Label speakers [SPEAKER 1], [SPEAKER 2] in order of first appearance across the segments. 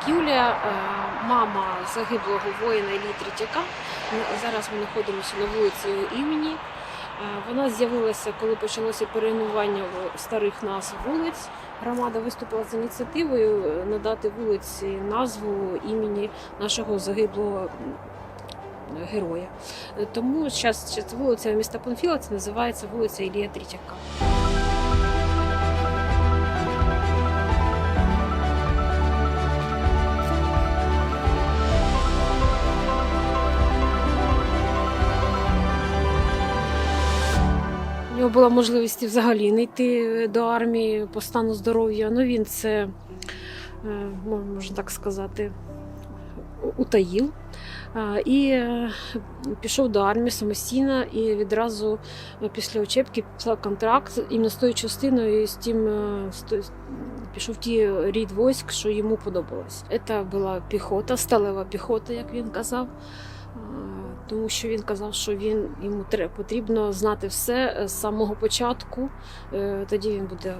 [SPEAKER 1] Як Юлія, е, мама загиблого воїна Іллі Третяка. Зараз ми знаходимося на вулиці його імені. Е, Вона з'явилася, коли почалося перейменування старих назв вулиць. Громада виступила з ініціативою е, надати вулиці назву імені нашого загиблого героя. Тому зараз вулиця міста Панфіла це називається вулиця Ілія Третяка. Нього була можливість взагалі не йти до армії по стану здоров'я. Ну він це, е, можна так сказати, утаїв. І е, пішов до армії самостійно і відразу е, після учебки підписав контракт іменно з тою частиною і з тим е, пішов ті рід військ, що йому подобалось. Це була піхота, сталева піхота, як він казав. Тому що він казав, що він йому потрібно знати все е, з самого початку. е, Тоді він буде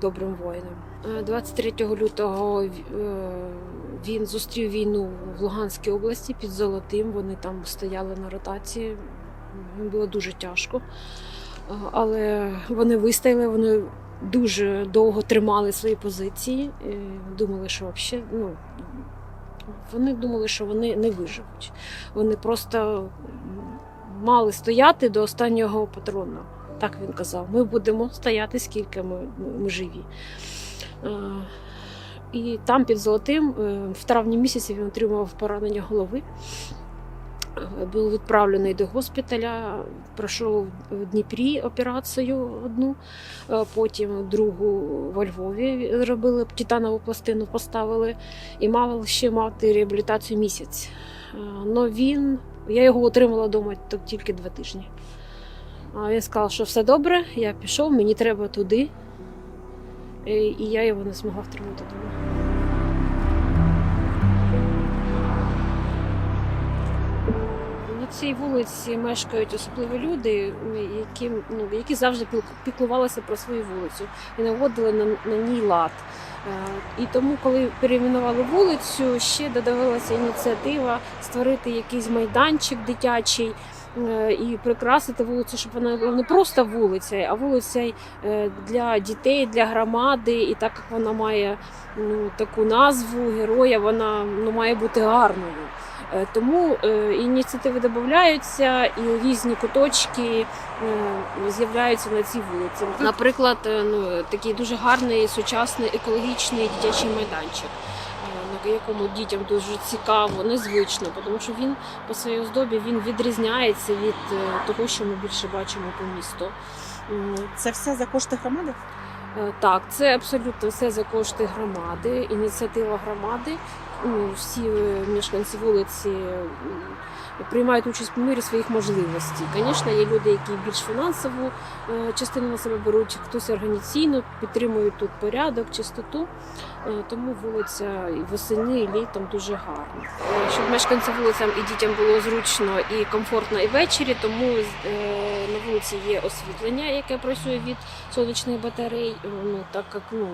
[SPEAKER 1] добрим воїном. Е, 23 лютого е, він зустрів війну в Луганській області під Золотим. Вони там стояли на ротації. Їм було дуже тяжко. Але вони вистояли, вони дуже довго тримали свої позиції. Думали, що взагалі, ну, вони думали, що вони не виживуть. Вони просто мали стояти до останнього патрона. Так він казав. Ми будемо стояти, скільки ми, ми живі. Е, І там під золотим, е, в травні місяці він отримав поранення голови. Був відправлений до госпіталя, пройшов в Дніпрі операцію одну, е, потім другу во Львові зробили титанову пластину, поставили і мав ще мати реабілітацію місяць. Е, Но він, я його отримала вдома тільки два тижні. Він сказав, що все добре, я пішов, мені треба туди. Е, І я його не змогла втримати вдома. Цій вулиці мешкають особливі люди, які, ну, які завжди піклувалися про свою вулицю і наводили на, на ній лад. Е, І тому, коли перейменували вулицю, ще додавалася ініціатива створити якийсь майданчик дитячий е, і прикрасити вулицю, щоб вона була не просто вулиця, а вулиця е, для дітей, для громади. І так як вона має ну, таку назву героя, вона ну, має бути гарною. Е, Тому е, ініціативи додаються і різні куточки е, з'являються на цій вулиці. Наприклад, ну, такий дуже гарний сучасний екологічний дитячий майданчик. якому дітям дуже цікаво, незвично, тому що він по своїй оздобі він відрізняється від того, що ми більше бачимо по місту.
[SPEAKER 2] Це все за кошти громади?
[SPEAKER 1] Так, це абсолютно все за кошти громади, ініціатива громади. Всі е, мешканці вулиці приймають участь по мірі своїх можливостей. Звісно, є люди, які більш фінансову е, частину на себе беруть, хтось організаційно підтримують тут порядок, чистоту. Е, Тому вулиця і восени, і літом дуже гарна. Щоб мешканцям вулицям і дітям було зручно і комфортно і ввечері, тому на вулиці є освітлення, яке працює від сонячних батарей. Ну так як ну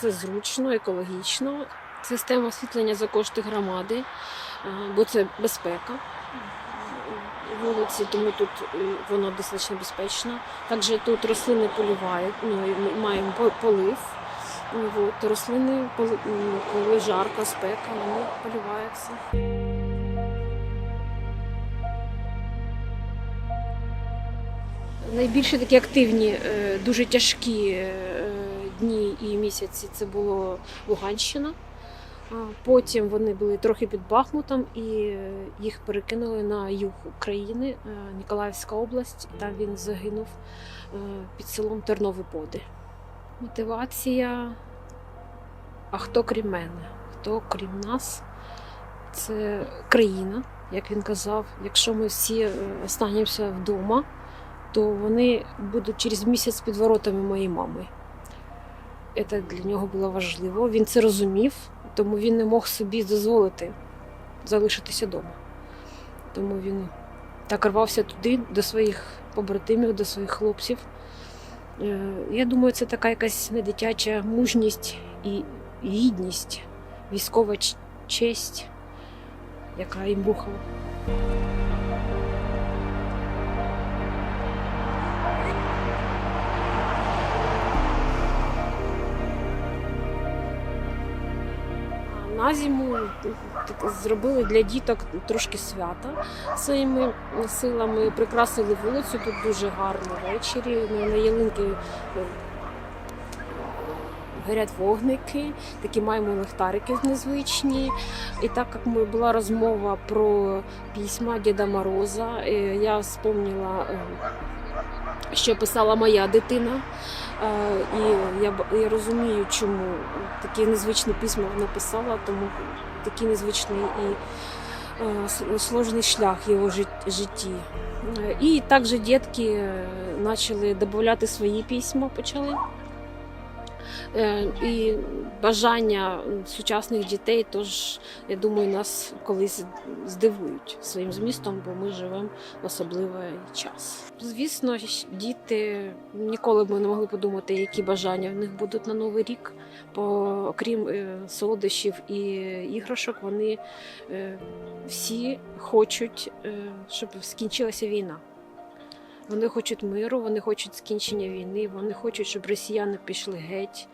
[SPEAKER 1] це зручно, екологічно. Система освітлення за кошти громади, е, бо це безпека вулиці, тому тут е, воно достатньо безпечно. Також тут рослини полівають, ну маємо полив. От, рослини, коли жарко, спека, вони поливаються. Найбільше такі активні, е, дуже тяжкі дні і місяці це було Луганщина. Потім вони були трохи під Бахмутом і е, їх перекинули на юг України, е, Ніколаївська область. Там він загинув е, під селом Тернові Поди. Мотивація. А хто крім мене? Хто крім нас? Це країна, як він казав. Якщо ми всі останемося вдома, то вони будуть через місяць під воротами моєї мами. Це для нього було важливо. Він це розумів, тому він не мог собі дозволити залишитися вдома. Тому він так рвався туди, до своїх побратимів, до своїх хлопців. Е, Я думаю, це така якась недитяча мужність і гідність військова честь, яка їм рухала. На зиму зробили для діток трошки свята своїми силами. Прикрасили вулицю тут дуже гарно ввечері. На ялинки е, горять вогники, такі маємо ліхтарики незвичні. І так як ми була розмова про письма Діда Мороза, е, я вспомнила, е, що писала моя дитина. Е, І я, я розумію, чому такі незвичні письма вона писала, тому такий незвичний і е, сложний шлях його житті. Е, І також дітки почали додати свої письма, почали. Е, І бажання сучасних дітей, тож я думаю, нас колись здивують своїм змістом, бо ми живемо в особливий час. Звісно, діти ніколи б ми не могли подумати, які бажання в них будуть на новий рік. Бо окрім е, солодощів і іграшок, вони е, всі хочуть, щоб скінчилася війна. Вони хочуть миру, вони хочуть скінчення війни, вони хочуть, щоб росіяни пішли геть,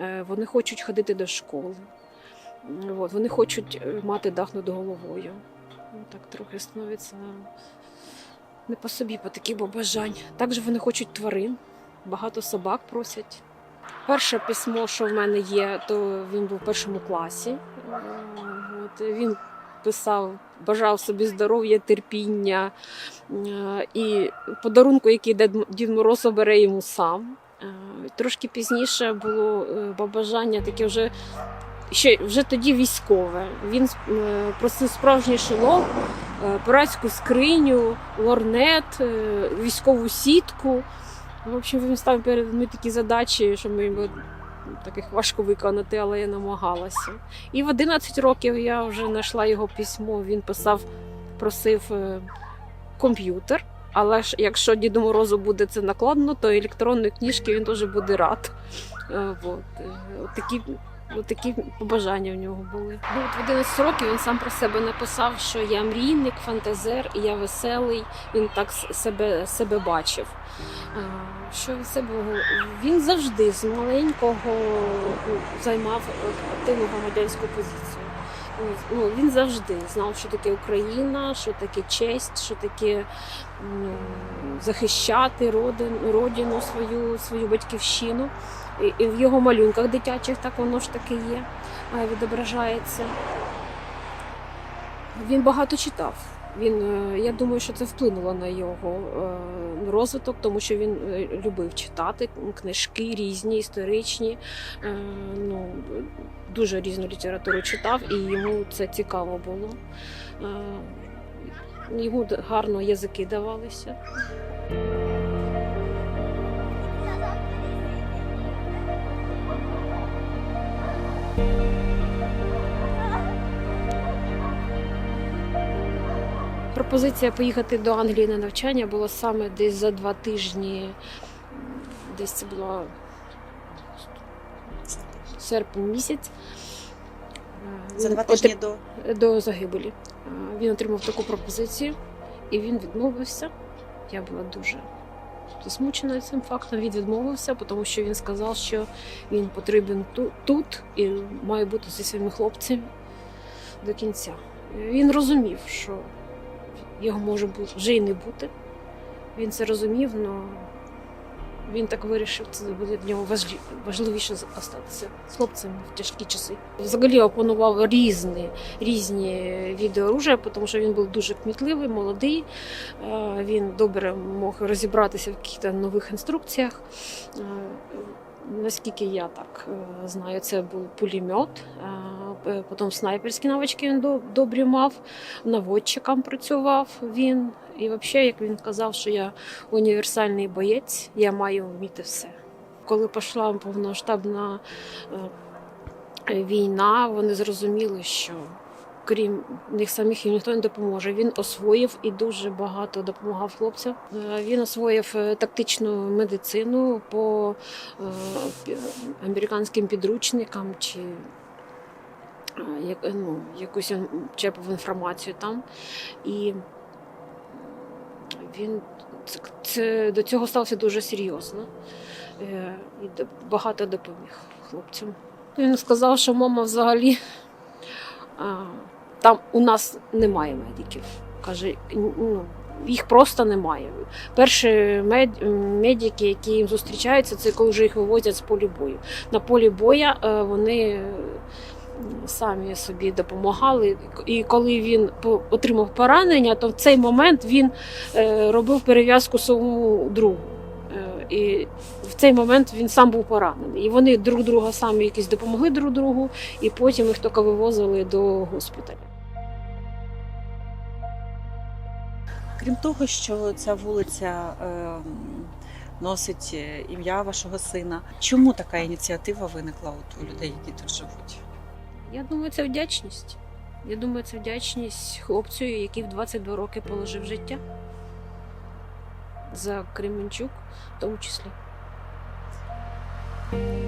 [SPEAKER 1] е, вони хочуть ходити до школи. От, вони хочуть е, мати дах над головою. Ну, Так трохи становиться не по собі, по таких бажань. Також вони хочуть тварин, багато собак просять. Перше письмо, що в мене є, то він був в першому класі. Е, От, він писав, бажав собі здоров'я, терпіння е, і подарунку, який Дід Мороз обере йому сам. Е, Трошки пізніше було е, побажання таке вже. Ще вже тоді військове. Він просив справжній шолом, пиратську скриню, лорнет, військову сітку. В общем, він ставив перед мною такі задачі, що ми таких важко виконати, але я намагалася. І в 11 років я вже знайшла його письмо. Він писав, просив е, комп'ютер. Але ж якщо Діду Морозу буде це накладно, то електронної книжки він теж буде рад. Е. Е, от Такі, от такі побажання в нього були. Ну, от в 11 років він сам про себе написав, що я мрійник, фантазер, і я веселий. Він так себе, себе бачив. Що від себе він завжди з маленького ну, займав активну громадянську позицію. Ну, він завжди знав, що таке Україна, що таке честь, що таке захищати родин, родину свою, свою батьківщину. І, і в його малюнках дитячих так воно ж таки є, відображається. Він багато читав. Він, е, я думаю, що це вплинуло на його е, розвиток, тому що він е, любив читати книжки різні, історичні. Е, Ну, дуже різну літературу читав, і йому це цікаво було. Е, Йому гарно язики давалися. Пропозиція поїхати до Англії на навчання була саме десь за два тижні. Десь це було серпень місяць. Е,
[SPEAKER 2] За два тижні до
[SPEAKER 1] до загибелі. Е, Він отримав таку пропозицію і він відмовився. Я була дуже засмучена цим фактом. Він відмовився, тому що він сказав, що він потрібен тут і має бути зі своїми хлопцями до кінця. Він розумів, що його може бути вже і не бути. Він це розумів, але він так вирішив, це буде для нього важливіше залишатися з хлопцями в тяжкі часи. Взагалі опанував різні, різні види оружия, тому що він був дуже кмітливий, молодий. Е, Він добре мог розібратися в якихось нових інструкціях. Е, Наскільки я так е, знаю, це був пулемет, е, потім снайперські навички він добрі мав, наводчиком працював він. І взагалі, як він казав, що я універсальний боєць, я маю вміти все. Коли пішла повноштабна е, війна, вони зрозуміли, що крім них самих їм ніхто не допоможе. Він освоїв і дуже багато допомагав хлопцям. Е, Він освоїв е, тактичну медицину по е, американським підручникам чи ну, якусь черпав інформацію там. І він це, до цього стався дуже серйозно. І багато допоміг хлопцям. Він сказав, що мама взагалі там у нас немає медиків. Каже, ну, їх просто немає. Перші мед, медики, які їм зустрічаються, це коли вже їх вивозять з полі бою. На полі боя е, вони е, самі собі допомагали. І коли він отримав поранення, то в цей момент він е, робив перев'язку своєму другу. І цей момент він сам був поранений. І вони друг друга самі якісь допомогли друг другу, і потім їх тільки вивозили до госпіталя.
[SPEAKER 2] Крім того, що ця вулиця ем, носить е, ім'я вашого сина, чому така ініціатива виникла от у людей, які тут живуть?
[SPEAKER 1] Я думаю, це вдячність. Я думаю, це вдячність хлопцю, який в 22 роки положив життя. За Кременчук в тому числі. Bye.